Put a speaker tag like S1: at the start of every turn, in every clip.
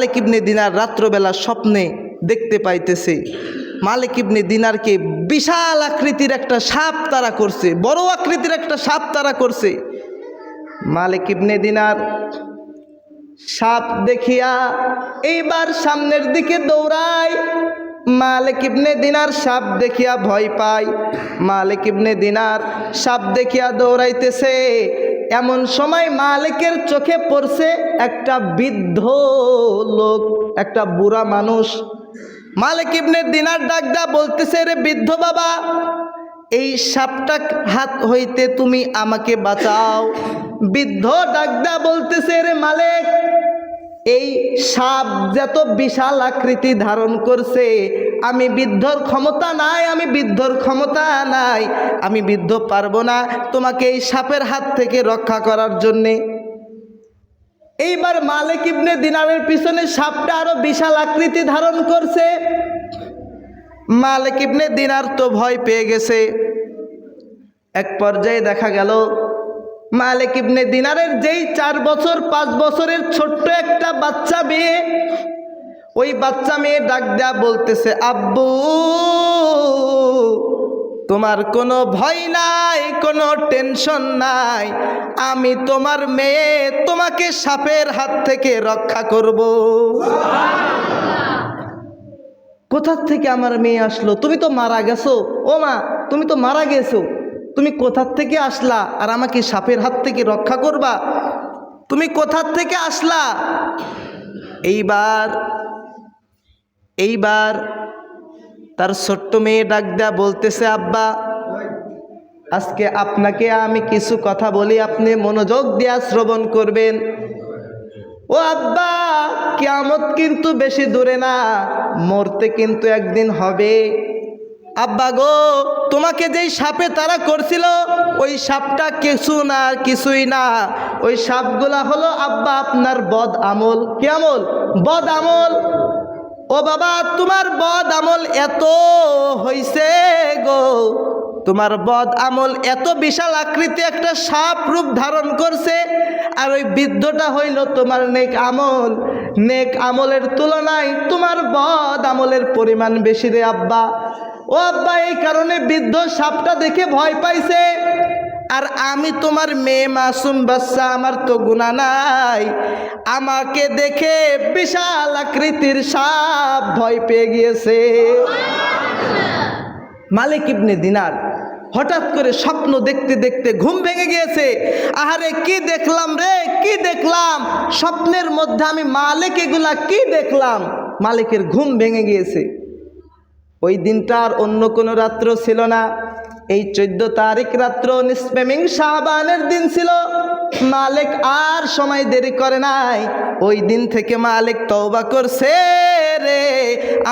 S1: মালিক ইবনে দিনার রাত্রবেলা স্বপ্নে দেখতে পাইতেছে। মালিক ইবনে দিনারকে বিশাল আকৃতির একটা সাপ তারা করছে, বড় আকৃতির একটা সাপ তারা করছে। মালিক ইবনে দিনার সাপ দেখিয়া এইবার সামনের দিকে দৌড়ায়। মালিক ইবনে দিনার সাপ দেখিয়া ভয় পায়। মালিক ইবনে দিনার সাপ দেখিয়া দৌড়াইতেছে। এমন সময় মালিকের চোখে পড়ছে একটা বৃদ্ধ লোক, একটা বুড়া মানুষ। মালিক ইবনে দিনার ডাকদা বলতেছে, রে বৃদ্ধ বাবা, এই সাপটা হাত হইতে তুমি আমাকে বাঁচাও। বৃদ্ধ ডাকদা বলতেছে, রে মালিক এই সাপ যত বিশাল আকৃতি ধারণ করছে, আমি বৃদ্ধর ক্ষমতা নাই, আমি বৃদ্ধর ক্ষমতা নাই, আমি বৃদ্ধ পারব না তোমাকে এই সাপের হাত থেকে রক্ষা করার জন্যে। এইবার মালিক ইবনে দিনারের পিছনে সাপটা আরও বিশাল আকৃতি ধারণ করছে। মালিক ইবনে দিনার তো ভয় পেয়ে গেছে। এক পর্যায়ে দেখা গেল মালিক ইবনে দিনারের যেই চার বছর, পাঁচ বছরের ছোট্ট একটা বাচ্চা মেয়ে, ওই বাচ্চা মেয়ে ডাক দেয়া বলতেছে, আব্বু, তোমার কোনো ভয় নাই, কোনো টেনশন নাই, আমি তোমার মেয়ে তোমাকে সাপের হাত থেকে রক্ষা করব। কোথার থেকে আমার মেয়ে আসলো? তুমি তো মারা গেছো। ও মা তুমি তো মারা গেছো। তুমি কোথার থেকে আসলা আর আমাকে সাপের হাত থেকে রক্ষা করবা? তুমি কোথার থেকে আসলা? এইবার এইবার তার ছোট্ট মেয়ে ডাক দেয়া বলতেছে, আব্বা, আজকে আপনাকে আমি কিছু কথা বলি, আপনি মনোযোগ দিয়া শ্রবণ করবেন। ও আব্বা, কিয়ামত কিন্তু বেশি দূরে না, মরতে কিন্তু একদিন হবে। আব্বা গো, তোমাকে যেই সাপে তারা করছিল, ওই সাপটা কিছু না কিছুই না। ওই সাপগুলা হলো আব্বা আপনার বদ আমল। কি আমল? বদ আমল। ও বাবা, তোমার বদ আমল এত হইছে গো। তোমার বদ আমল এত বিশাল আকৃতি একটা সাপ রূপ ধারণ করছে, আর ওই বৃদ্ধটা হইল তোমার নেক আমল। নেক আমলের তুলনায় তোমার বদ আমলের পরিমাণ বেশি রে আব্বা। ও আব্বা, এই কারণে বৃদ্ধ সাপটা দেখে ভয় পাইছে। আর আমি তোমার মেয়ে মাসুম বাচ্চা, আমার তো গুণা নাই। আমাকে দেখে বিশাল আকৃতির সাপ ভয় পেয়ে গিয়েছে। মালিক ইবনে দিনার হঠাৎ করে স্বপ্ন দেখতে দেখতে ঘুম ভেঙে গিয়েছে। আহারে, কি দেখলাম রে? কি দেখলাম? স্বপ্নের মধ্যে আমি মালিক, এগুলা কি দেখলাম? মালিকের ঘুম ভেঙে গিয়েছে। ওই দিনটা আর অন্য কোনো রাত্র ছিল না। এই চোদ্দ তারিখ রাত্র নিষ্পেমিং শাহবানের দিন ছিল। মালিক আর সময় দেরি করে নাই। ওই দিন থেকে মালিক তওবা করছে রে।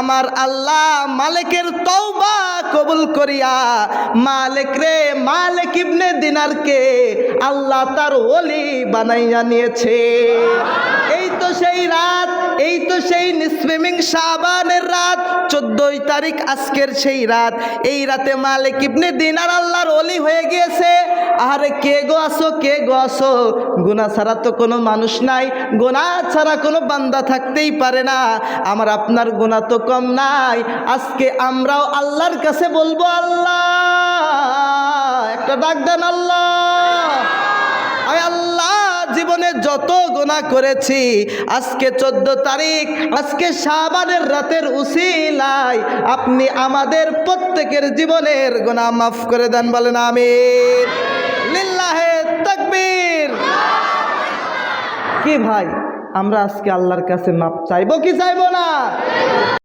S1: আমার আল্লাহ মালিকের তওবা কবুল করিয়া, মালিক রে, মালিক ইবনে দিনারকে আল্লাহ তার ওলি বানাইয়া নিয়েছে। এই তো সেই এই তো সেই নিসফেমিং শাবানের রাত। চোদ্দই তারিখ আজকের সেই রাত। এই রাতে মালিক ইবনে দিনার আল্লাহর অলি হয়ে গিয়েছে। আরে কে গো আসো, কে গো আসো? গুনা ছাড়া তো কোনো মানুষ নাই। গোনা ছাড়া কোনো বান্দা থাকতেই পারে না। আমার আপনার গুণা তো কম নাই। আজকে আমরাও আল্লাহর কাছে বলব, আল্লাহ, একটা ডাক দেন আল্লাহ। আয় আল্লাহ। জীবনে যত গোনা করেছি, আজকে চোদ্দ তারিখ, আজকে সাবানের রাতের উসিলায় আপনি আমাদের প্রত্যেকের জীবনের গোনা মাফ করে দেন, বলেন আমি লিল্লাহে তাকবীর। কি ভাই, আমরা আজকে আল্লাহর কাছে মাপ চাইব, কি চাইব না?